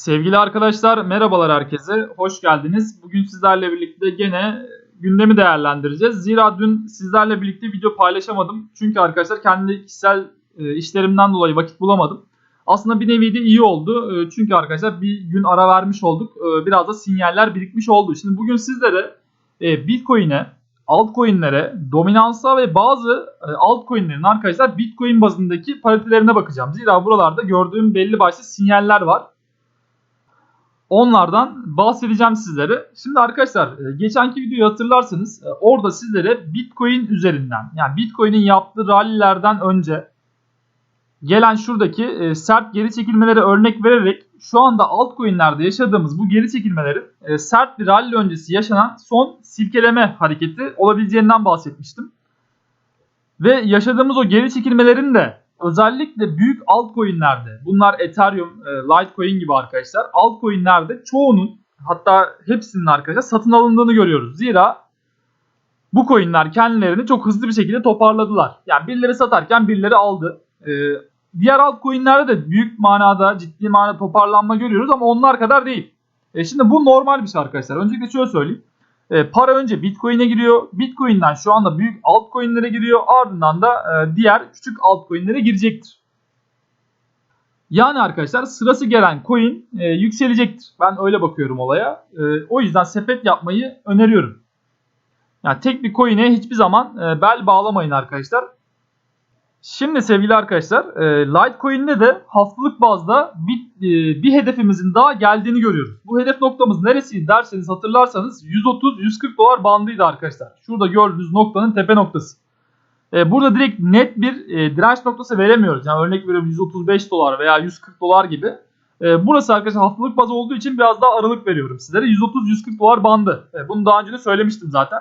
Sevgili arkadaşlar merhabalar herkese. Hoş geldiniz. Bugün sizlerle birlikte gene gündemi değerlendireceğiz. Zira dün sizlerle birlikte video paylaşamadım. Çünkü arkadaşlar kendi kişisel e, işlerimden dolayı vakit bulamadım. Aslında bir nevi de iyi oldu. E, Çünkü arkadaşlar bir gün ara vermiş olduk. E, Biraz da sinyaller birikmiş oldu. Şimdi bugün sizlere e, Bitcoin'e, altcoin'lere, dominansa ve bazı e, altcoin'lerin arkadaşlar Bitcoin bazındaki paritelerine bakacağım. Zira buralarda gördüğüm belli başlı sinyaller var. Onlardan bahsedeceğim sizlere. Şimdi arkadaşlar e, geçenki videoyu hatırlarsanız e, orada sizlere Bitcoin üzerinden yani Bitcoin'in yaptığı rallilerden önce gelen şuradaki e, sert geri çekilmelere örnek vererek şu anda altcoin'lerde yaşadığımız bu geri çekilmelerin sert bir rally öncesi yaşanan son silkeleme hareketi olabileceğinden bahsetmiştim. Ve yaşadığımız o geri çekilmelerin de özellikle büyük altcoin'lerde bunlar Ethereum, e, Litecoin gibi arkadaşlar altcoin'lerde çoğunun hatta hepsinin arkadaşlar satın alındığını görüyoruz. Zira bu coin'ler kendilerini çok hızlı bir şekilde toparladılar. Yani birileri satarken birileri aldı. E, diğer altcoin'lerde de büyük manada ciddi manada toparlanma görüyoruz ama onlar kadar değil. E, şimdi bu normal bir şey arkadaşlar. Öncelikle şöyle söyleyeyim. E, para önce Bitcoin'e giriyor. Bitcoin'den şu anda büyük altcoin'lere giriyor. Ardından da e, diğer küçük altcoin'lere girecektir. Yani arkadaşlar sırası gelen coin e, yükselecektir. Ben öyle bakıyorum olaya. E, o yüzden sepet yapmayı öneriyorum. Yani tek bir coin'e hiçbir zaman e, bel bağlamayın arkadaşlar. Şimdi sevgili arkadaşlar e, Litecoin'de de haftalık bazda bir, e, bir hedefimizin daha geldiğini görüyoruz. Bu hedef noktamız neresiydi derseniz hatırlarsanız 130-140 dolar bandıydı arkadaşlar. Şurada gördüğünüz noktanın tepe noktası. E, burada direkt net bir e, direnç noktası veremiyoruz. Yani örnek veriyorum 135 dolar veya 140 dolar gibi. E, burası arkadaşlar haftalık baz olduğu için biraz daha aralık veriyorum sizlere. 130-140 dolar bandı. E, bunu daha önce de söylemiştim zaten.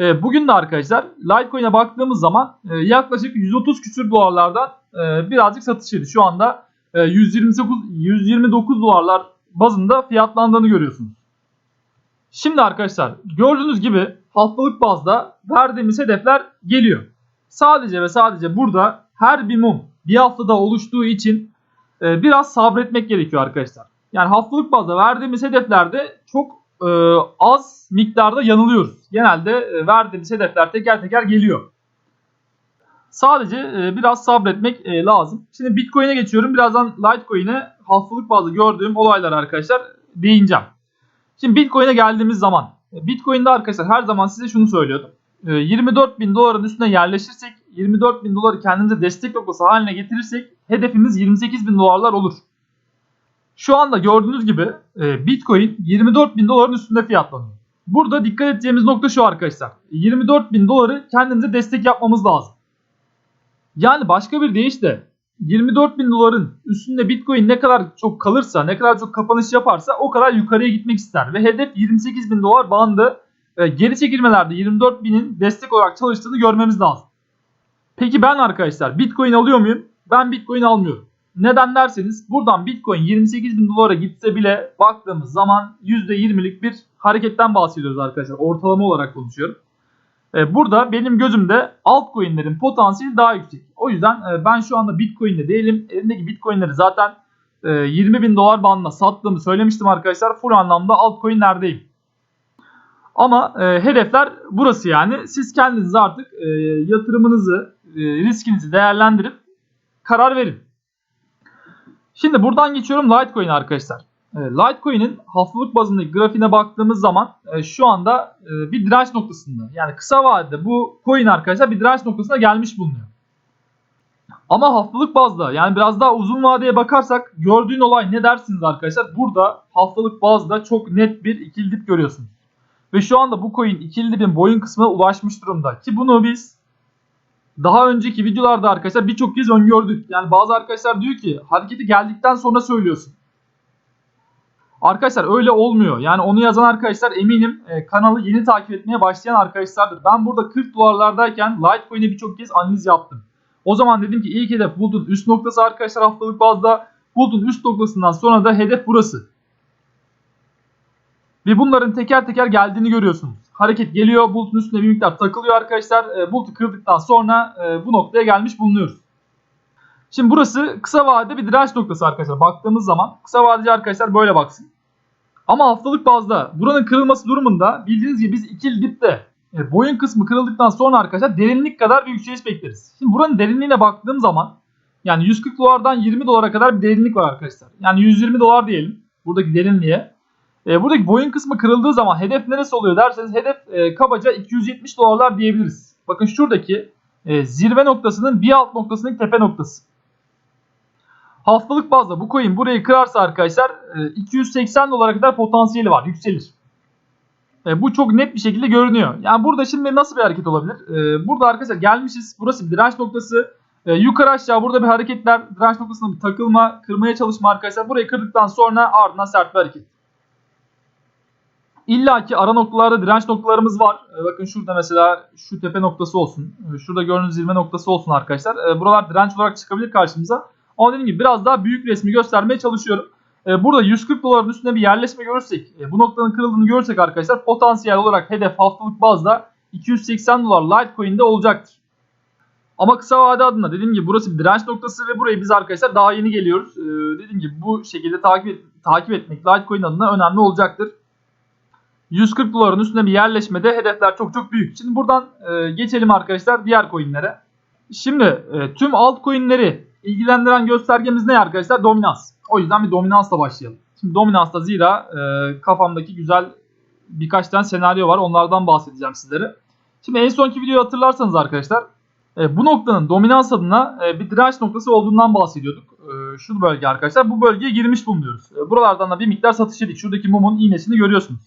E, bugün de arkadaşlar Litecoin'e baktığımız zaman e, yaklaşık 130 küsür dolarlardan e, birazcık satışıydı. Şu anda e, 129 129 dolarlar bazında fiyatlandığını görüyorsunuz. Şimdi arkadaşlar gördüğünüz gibi haftalık bazda verdiğimiz hedefler geliyor. Sadece ve sadece burada her bir mum bir haftada oluştuğu için biraz sabretmek gerekiyor arkadaşlar. Yani haftalık bazda verdiğimiz hedeflerde çok e, az miktarda yanılıyoruz. Genelde e, verdiğimiz hedefler teker teker geliyor. Sadece e, biraz sabretmek e, lazım. Şimdi Bitcoin'e geçiyorum. Birazdan Litecoin'e haftalık bazda gördüğüm olaylar arkadaşlar değineceğim. Şimdi Bitcoin'e geldiğimiz zaman Bitcoin'de arkadaşlar her zaman size şunu söylüyordum. 24 bin doların üstüne yerleşirsek 24 bin doları kendimize destek noktası haline getirirsek hedefimiz 28 bin dolarlar olur. Şu anda gördüğünüz gibi e, Bitcoin 24 bin doların üstünde fiyatlanıyor. Burada dikkat edeceğimiz nokta şu arkadaşlar. 24 bin doları kendimize destek yapmamız lazım. Yani başka bir deyişle 24 bin doların üstünde Bitcoin ne kadar çok kalırsa, ne kadar çok kapanış yaparsa o kadar yukarıya gitmek ister. Ve hedef 28 bin dolar bandı. E, geri çekilmelerde 24 binin destek olarak çalıştığını görmemiz lazım. Peki ben arkadaşlar Bitcoin alıyor muyum? Ben Bitcoin almıyorum. Neden derseniz buradan Bitcoin 28 bin dolara gitse bile baktığımız zaman %20'lik bir hareketten bahsediyoruz arkadaşlar. Ortalama olarak konuşuyorum. Ee, burada benim gözümde altcoin'lerin potansiyeli daha yüksek. O yüzden e, ben şu anda Bitcoin'de değilim. Elimdeki Bitcoin'leri zaten 20 e, bin dolar bandına sattığımı söylemiştim arkadaşlar. Full anlamda altcoin'lerdeyim. Ama e, hedefler burası yani. Siz kendiniz artık yatırımınızı, riskinizi değerlendirip karar verin. Şimdi buradan geçiyorum Litecoin arkadaşlar. E, Litecoin'in haftalık bazındaki grafiğine baktığımız zaman e, şu anda e, bir direnç noktasında. Yani kısa vadede bu coin arkadaşlar bir direnç noktasına gelmiş bulunuyor. Ama haftalık bazda yani biraz daha uzun vadeye bakarsak gördüğün olay ne dersiniz arkadaşlar? Burada haftalık bazda çok net bir ikili dip görüyorsunuz. Ve şu anda bu coin ikili dipin boyun kısmına ulaşmış durumda. Ki bunu biz daha önceki videolarda arkadaşlar birçok kez öngördük. Yani bazı arkadaşlar diyor ki hareketi geldikten sonra söylüyorsun. Arkadaşlar öyle olmuyor. Yani onu yazan arkadaşlar eminim e, kanalı yeni takip etmeye başlayan arkadaşlardır. Ben burada 40 dolarlardayken Litecoin'e birçok kez analiz yaptım. O zaman dedim ki ilk hedef bulutun üst noktası arkadaşlar haftalık bazda. Bulutun üst noktasından sonra da hedef burası. Ve bunların teker teker geldiğini görüyorsunuz. Hareket geliyor. Bulutun üstüne bir miktar takılıyor arkadaşlar. E, bulutu kırdıktan sonra e, bu noktaya gelmiş bulunuyoruz. Şimdi burası kısa vadede bir direnç noktası arkadaşlar. Baktığımız zaman kısa vadeci arkadaşlar böyle baksın. Ama haftalık bazda buranın kırılması durumunda bildiğiniz gibi biz ikili dipte e, boyun kısmı kırıldıktan sonra arkadaşlar derinlik kadar bir yükseliş bekleriz. Şimdi buranın derinliğine baktığım zaman yani 140 dolardan 20 dolara kadar bir derinlik var arkadaşlar. Yani 120 dolar diyelim buradaki derinliğe. E, buradaki boyun kısmı kırıldığı zaman hedef neresi oluyor derseniz hedef e, kabaca 270 dolarlar diyebiliriz. Bakın şuradaki e, zirve noktasının bir alt noktasının tepe noktası. Haftalık bazda bu coin burayı kırarsa arkadaşlar e, 280 dolara kadar potansiyeli var yükselir. E, bu çok net bir şekilde görünüyor. Yani burada şimdi nasıl bir hareket olabilir? E, burada arkadaşlar gelmişiz. Burası bir direnç noktası. E, yukarı aşağı burada bir hareketler, direnç noktasına bir takılma, kırmaya çalışma arkadaşlar. Burayı kırdıktan sonra ardından sert bir hareket. İlla ki ara noktalarda direnç noktalarımız var. E, bakın şurada mesela şu tepe noktası olsun. E, şurada gördüğünüz zirve noktası olsun arkadaşlar. E, buralar direnç olarak çıkabilir karşımıza. Ama dediğim gibi biraz daha büyük resmi göstermeye çalışıyorum. Burada 140 doların üstünde bir yerleşme görürsek, e, bu noktanın kırıldığını görürsek arkadaşlar potansiyel olarak hedef haftalık bazda 280 dolar Litecoin'de olacaktır. Ama kısa vade adına dediğim gibi burası bir direnç noktası ve burayı biz arkadaşlar daha yeni geliyoruz. Ee, dediğim gibi bu şekilde takip, takip etmek Litecoin adına önemli olacaktır. 140 doların üstünde bir yerleşmede hedefler çok çok büyük. Şimdi buradan e, geçelim arkadaşlar diğer coinlere. Şimdi e, tüm altcoinleri ilgilendiren göstergemiz ne arkadaşlar? Dominans. O yüzden bir dominansla başlayalım. Şimdi dominansta zira e, kafamdaki güzel birkaç tane senaryo var. Onlardan bahsedeceğim sizlere. Şimdi en sonki videoyu hatırlarsanız arkadaşlar e, bu noktanın dominans adına e, bir direnç noktası olduğundan bahsediyorduk. E, şu bölge arkadaşlar. Bu bölgeye girmiş bulunuyoruz. E, buralardan da bir miktar satış yedik. Şuradaki mumun iğnesini görüyorsunuz.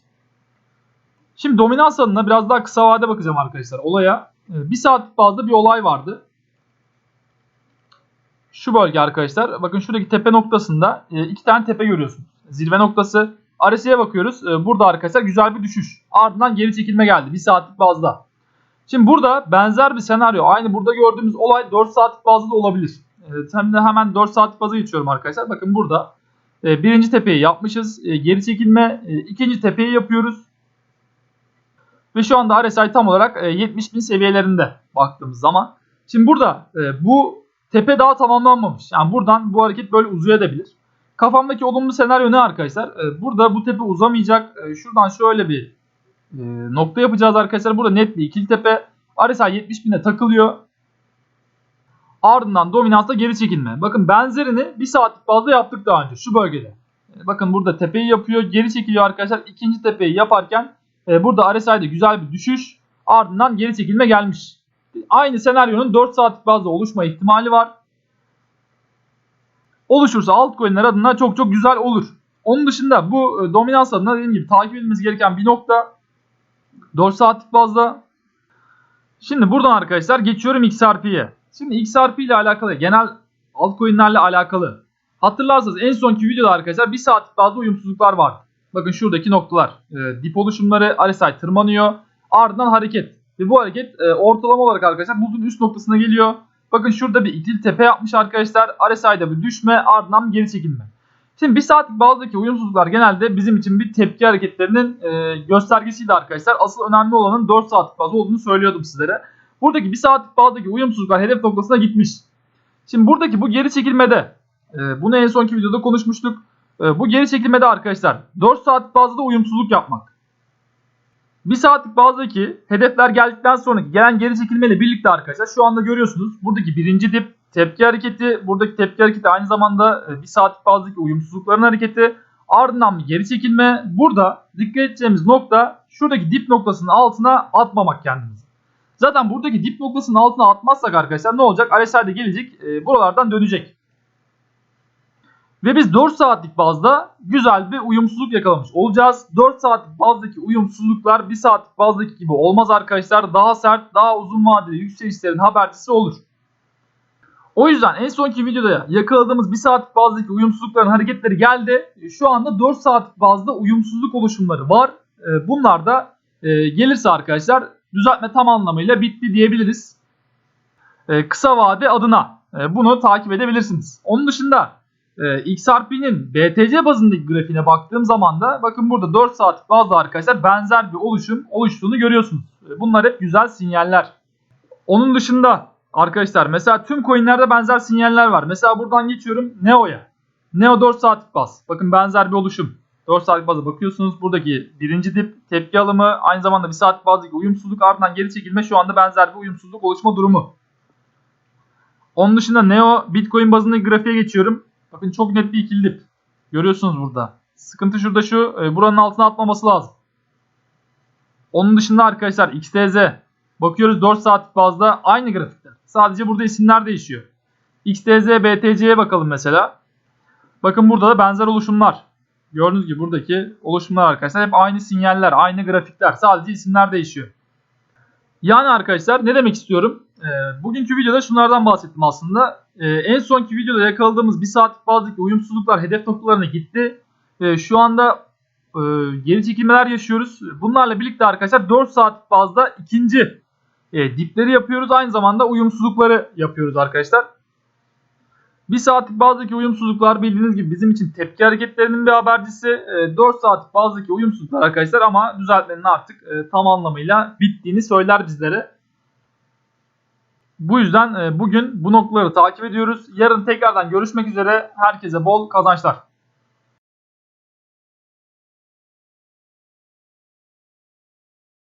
Şimdi dominans adına biraz daha kısa vade bakacağım arkadaşlar olaya. E, bir saatlik bazda bir olay vardı. Şu bölge arkadaşlar. Bakın şuradaki tepe noktasında e, iki tane tepe görüyorsunuz. Zirve noktası. RSI'ye bakıyoruz. E, burada arkadaşlar güzel bir düşüş. Ardından geri çekilme geldi. Bir saatlik bazda. Şimdi burada benzer bir senaryo. Aynı burada gördüğümüz olay 4 saatlik bazda da olabilir. Evet, hem de hemen 4 saatlik baza geçiyorum arkadaşlar. Bakın burada e, birinci tepeyi yapmışız. E, geri çekilme e, ikinci tepeyi yapıyoruz. Ve şu anda RSI tam olarak e, 70 bin seviyelerinde baktığımız zaman. Şimdi burada e, bu tepe daha tamamlanmamış. Yani buradan bu hareket böyle uzayabilir. Kafamdaki olumlu senaryo ne arkadaşlar? E, burada bu tepe uzamayacak. E, şuradan şöyle bir e, nokta yapacağız arkadaşlar. Burada net bir ikili tepe. RSI 70 bine takılıyor. Ardından dominansta geri çekilme. Bakın benzerini bir saatlik bazda yaptık daha önce şu bölgede. E, bakın burada tepeyi yapıyor. Geri çekiliyor arkadaşlar. İkinci tepeyi yaparken e, burada RSI'de güzel bir düşüş. Ardından geri çekilme gelmiş. Aynı senaryonun 4 saatlik bazda oluşma ihtimali var. Oluşursa altcoin'ler adına çok çok güzel olur. Onun dışında bu e, dominans adına dediğim gibi takip edilmemiz gereken bir nokta 4 saatlik bazda. Şimdi buradan arkadaşlar geçiyorum XRP'ye. Şimdi XRP ile alakalı genel altcoin'lerle alakalı. Hatırlarsanız en sonki videoda arkadaşlar 1 saatlik bazda uyumsuzluklar var. Bakın şuradaki noktalar. E, dip oluşumları RSI tırmanıyor. Ardından hareket. Ve bu hareket e, ortalama olarak arkadaşlar bulutun üst noktasına geliyor. Bakın şurada bir ikili tepe yapmış arkadaşlar. RSI'de bir düşme ardından geri çekilme. Şimdi bir saatlik bazdaki uyumsuzluklar genelde bizim için bir tepki hareketlerinin e, göstergesiydi arkadaşlar. Asıl önemli olanın 4 saatlik bazda olduğunu söylüyordum sizlere. Buradaki bir saatlik bazdaki uyumsuzluklar hedef noktasına gitmiş. Şimdi buradaki bu geri çekilmede e, bunu en sonki videoda konuşmuştuk. E, bu geri çekilmede arkadaşlar 4 saatlik bazda uyumsuzluk yapmak. Bir saatlik bazdaki hedefler geldikten sonraki gelen geri çekilmeyle birlikte arkadaşlar şu anda görüyorsunuz. Buradaki birinci dip tepki hareketi. Buradaki tepki hareketi aynı zamanda bir saatlik bazdaki uyumsuzlukların hareketi. Ardından bir geri çekilme. Burada dikkat edeceğimiz nokta şuradaki dip noktasının altına atmamak kendimizi. Zaten buradaki dip noktasının altına atmazsak arkadaşlar ne olacak? RSI'de gelecek e, buralardan dönecek. Ve biz 4 saatlik bazda güzel bir uyumsuzluk yakalamış olacağız. 4 saatlik bazdaki uyumsuzluklar 1 saatlik bazdaki gibi olmaz arkadaşlar. Daha sert, daha uzun vadeli yükselişlerin habercisi olur. O yüzden en sonki videoda yakaladığımız 1 saatlik bazdaki uyumsuzlukların hareketleri geldi. Şu anda 4 saatlik bazda uyumsuzluk oluşumları var. Bunlar da e, gelirse arkadaşlar düzeltme tam anlamıyla bitti diyebiliriz. E, kısa vade adına e, bunu takip edebilirsiniz. Onun dışında XRP'nin BTC bazındaki grafiğine baktığım zaman da bakın burada 4 saatlik bazda arkadaşlar benzer bir oluşum oluştuğunu görüyorsunuz. Bunlar hep güzel sinyaller. Onun dışında Arkadaşlar mesela tüm coinlerde benzer sinyaller var. Mesela buradan geçiyorum Neo'ya. Neo 4 saatlik baz. Bakın benzer bir oluşum. 4 saatlik baza bakıyorsunuz. Buradaki birinci dip tepki alımı aynı zamanda bir saatlik bazdaki uyumsuzluk ardından geri çekilme şu anda benzer bir uyumsuzluk oluşma durumu. Onun dışında Neo Bitcoin bazındaki grafiğe geçiyorum. Bakın çok net bir ikili dip. Görüyorsunuz burada. Sıkıntı şurada şu. e, Buranın altına atmaması lazım. Onun dışında arkadaşlar XTZ. Bakıyoruz 4 saatlik bazda aynı grafikte. Sadece burada isimler değişiyor. XTZ, BTC'ye bakalım mesela. Bakın burada da benzer oluşumlar. Gördüğünüz gibi buradaki oluşumlar arkadaşlar hep aynı sinyaller, aynı grafikler. Sadece isimler değişiyor. Yani arkadaşlar ne demek istiyorum? Ee, bugünkü videoda şunlardan bahsettim aslında. Ee, en sonki videoda yakaladığımız bir saatlik bazdaki uyumsuzluklar hedef noktalarına gitti. Ee, şu anda e, geri çekilmeler yaşıyoruz. Bunlarla birlikte arkadaşlar 4 saatlik bazda ikinci e, dipleri yapıyoruz. Aynı zamanda uyumsuzlukları yapıyoruz arkadaşlar. Bir saatlik bazdaki uyumsuzluklar bildiğiniz gibi bizim için tepki hareketlerinin bir habercisi. E, 4 saatlik bazdaki uyumsuzluklar arkadaşlar ama düzeltmenin artık e, tam anlamıyla bittiğini söyler bizlere. Bu yüzden e, bugün bu noktaları takip ediyoruz. Yarın tekrardan görüşmek üzere. Herkese bol kazançlar.